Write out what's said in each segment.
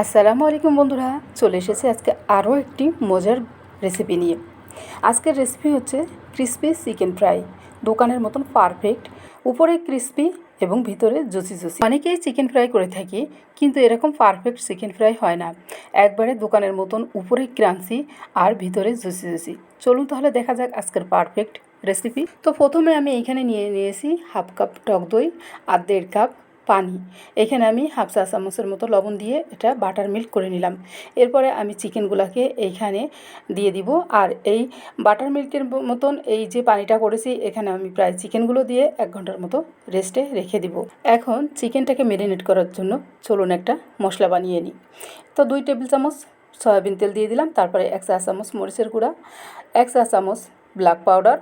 আসসালামু আলাইকুম বন্ধুরা, চলে এসেছে আজকে আরও একটি মজার রেসিপি নিয়ে। আজকের রেসিপি হচ্ছে ক্রিসপি চিকেন ফ্রাই দোকানের মতন পারফেক্ট উপরে ক্রিসপি এবং ভিতরে জুসি জুসি অনেকেই চিকেন ফ্রাই করে থাকি, কিন্তু এরকম পারফেক্ট চিকেন ফ্রাই হয় না। একবারে দোকানের মতন উপরে ক্রাঞ্চি আর ভিতরে জুসি জুসি চলুন তাহলে দেখা যাক আজকের পারফেক্ট রেসিপি তো প্রথমে আমি এখানে নিয়ে নিয়েছি হাফ কাপ টক দই, আর দেড় কাপ পানি। এখানে আমি হাফ চা চামচের মতো লবণ দিয়ে এটা বাটার মিল্ক করে নিলাম। এরপরে আমি চিকেনগুলোকে এইখানে দিয়ে দিব। আর এই বাটার মিল্কের মতন এই যে পানিটা করেছি, এখানে আমি প্রায় চিকেনগুলো দিয়ে এক ঘণ্টার মতো রেস্টে রেখে দিব। এখন চিকেনটাকে মেরিনেট করার জন্য চলুন একটা মশলা বানিয়ে নিই। তো দুই টেবিল চামচ সয়াবিন তেল দিয়ে দিলাম। তারপরে এক চা চামচ মরিচের গুঁড়া, এক চা চামচ ব্ল্যাক পাউডার,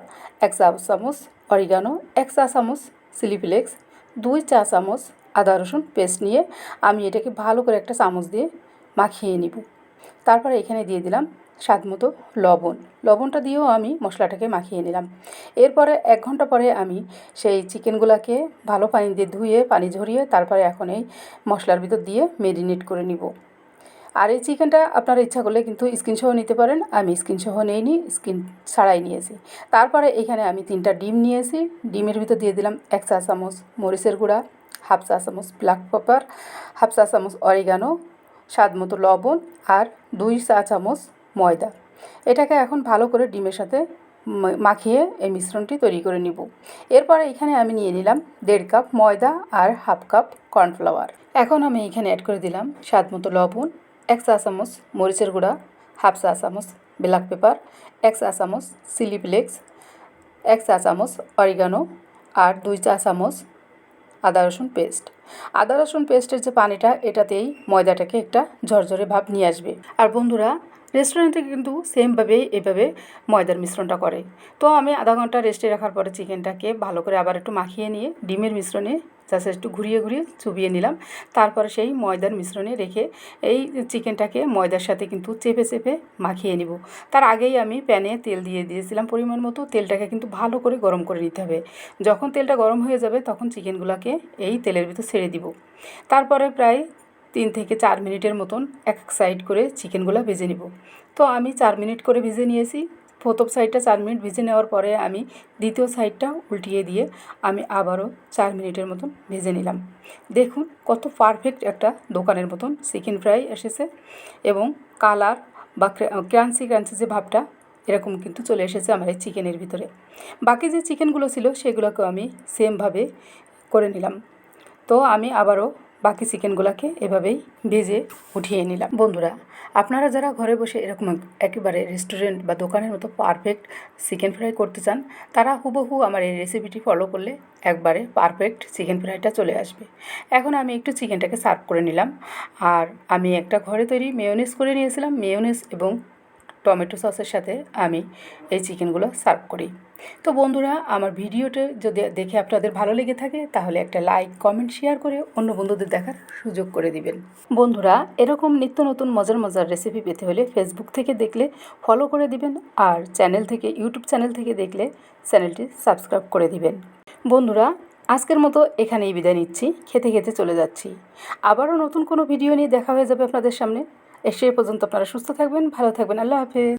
এক চা চামচ অরিগানো, এক চা চামচ চিলি ফ্লেক্স দুই চা চামচ আদা রসুন পেস্ট নিয়ে আমি এটাকে ভালো করে একটা চামচ দিয়ে মাখিয়ে নিব। তারপরে এখানে দিয়ে দিলাম স্বাদ মতো লবণ। লবণটা দিয়েও আমি মশলাটাকে মাখিয়ে নিলাম। এরপরে এক ঘণ্টা পরে আমি সেই চিকেনগুলোকে ভালো পানি দিয়ে ধুয়ে, পানি ঝরিয়ে তারপরে এখন এই মশলার ভিতর দিয়ে মেরিনেট করে নিব। আর এই চিকেনটা আপনারা ইচ্ছা করলে কিন্তু স্কিন সহ নিতে পারেন। আমি স্কিন সহ নিইনি স্কিন ছাড়াই নিয়েছি। তারপরে এখানে আমি তিনটা ডিম নিয়েছি। ডিমের ভিতর দিয়ে দিলাম এক চা চামচ মরিচের গুঁড়া, হাফ চা চামচ ব্ল্যাক পেপার হাফ চা চামচ অরিগানো স্বাদ মতো লবণ আর দুই চা চামচ ময়দা। এটাকে এখন ভালো করে ডিমের সাথে মাখিয়ে এই মিশ্রণটি তৈরি করে নিব। এরপরে এখানে আমি নিয়ে নিলাম দেড় কাপ ময়দা আর হাফ কাপ কর্নফ্লাওয়ার এখন আমি এখানে অ্যাড করে দিলাম স্বাদ মতো লবণ এক চা চামচ মরিচের গুঁড়া হাফ চা চামচ ব্ল্যাক পেপার এক চা চামচ চিলি ফ্লেক্স এক চা চামচ অরিগানো আর দুই চা চামচ আদা রসুন পেস্ট আদা রসুন পেস্টের যে পানিটা, এটাতেই ময়দাটাকে একটা ঝরঝরে ভাব নিয়ে আসবে। আর বন্ধুরা রেস্টুরেন্টে কিন্তু সেমভাবেই এভাবে ময়দার মিশ্রণটা করে। তো আমি আধা ঘণ্টা রেস্টে রাখার পরে চিকেনটাকে ভালো করে আবার একটু মাখিয়ে নিয়ে, ডিমের মিশ্রণে জাস্ট একটু ঘুরিয়ে ঘুরিয়ে চুবিয়ে নিলাম। তারপরে সেই ময়দার মিশ্রণে রেখে এই চিকেনটাকে ময়দার সাথে কিন্তু চেপে চেপে মাখিয়ে নিব। তার আগেই আমি প্যানে তেল দিয়ে দিয়েছিলাম পরিমাণ মতো, তেলটাকে কিন্তু ভালো করে গরম করে নিতে হবে। যখন তেলটা গরম হয়ে যাবে তখন চিকেনগুলোকে এই তেলের ভিতর ছেড়ে দিব। তারপরে প্রায় তিন থেকে চার মিনিটের মতন এক এক সাইড করে চিকেনগুলো ভেজে নিব। তো আমি চার মিনিট করে ভেজে নিয়েছি। প্রথম সাইডটা চার মিনিট ভেজে নেওয়ার পরে আমি দ্বিতীয় সাইডটা উল্টিয়ে দিয়ে আমি আবারও চার মিনিটের মতন ভেজে নিলাম। দেখুন কত পারফেক্ট একটা দোকানের মতন চিকেন ফ্রাই এসেছে এবং কালার বা ক্রাঞ্চি ক্রাঞ্চি যে ভাবটা, এরকম কিন্তু চলে এসেছে আমার এই চিকেনের ভিতরে। বাকি যে চিকেনগুলো ছিল, সেগুলোকেও আমি সেমভাবে করে নিলাম। তো আমি আবারও বাকি চিকেনগুলোকে এভাবেই ভেজে উঠিয়ে নিলাম। বন্ধুরা, আপনারা যারা ঘরে বসে এরকম একেবারে রেস্টুরেন্ট বা দোকানের মতো পারফেক্ট চিকেন ফ্রাই করতে চান, তারা হুবহু আমার এই রেসিপিটি ফলো করলে একবারে পারফেক্ট চিকেন ফ্রাইটা চলে আসবে। এখন আমি একটু চিকেনটাকে সার্ভ করে নিলাম। আর আমি একটা ঘরে তৈরি মেয়োনেস করে নিয়েছিলাম। মেয়োনেস এবং টমেটো সসের সাথে আমি এই চিকেনগুলো সার্ভ করি। তো বন্ধুরা, আমার ভিডিওটা যদি দেখে আপনাদের ভালো লেগে থাকে, তাহলে একটা লাইক, কমেন্ট, শেয়ার করে অন্য বন্ধুদের দেখার সুযোগ করে দিবেন। বন্ধুরা, এরকম নিত্য নতুন মজার মজার রেসিপি পেতে হলে ফেসবুক থেকে দেখলে ফলো করে দিবেন আর চ্যানেল থেকে ইউটিউব চ্যানেল থেকে দেখলে চ্যানেলটি সাবস্ক্রাইব করে দিবেন। বন্ধুরা, আজকের মতো এখানেই বিদায় নিচ্ছি। খেতে খেতে চলে যাচ্ছি। আবারও নতুন কোনো ভিডিও নিয়ে দেখা হয়ে যাবে আপনাদের সামনে। সে পর্যন্ত আপনারা সুস্থ থাকবেন ভালো থাকবেন আল্লাহ হাফেজ।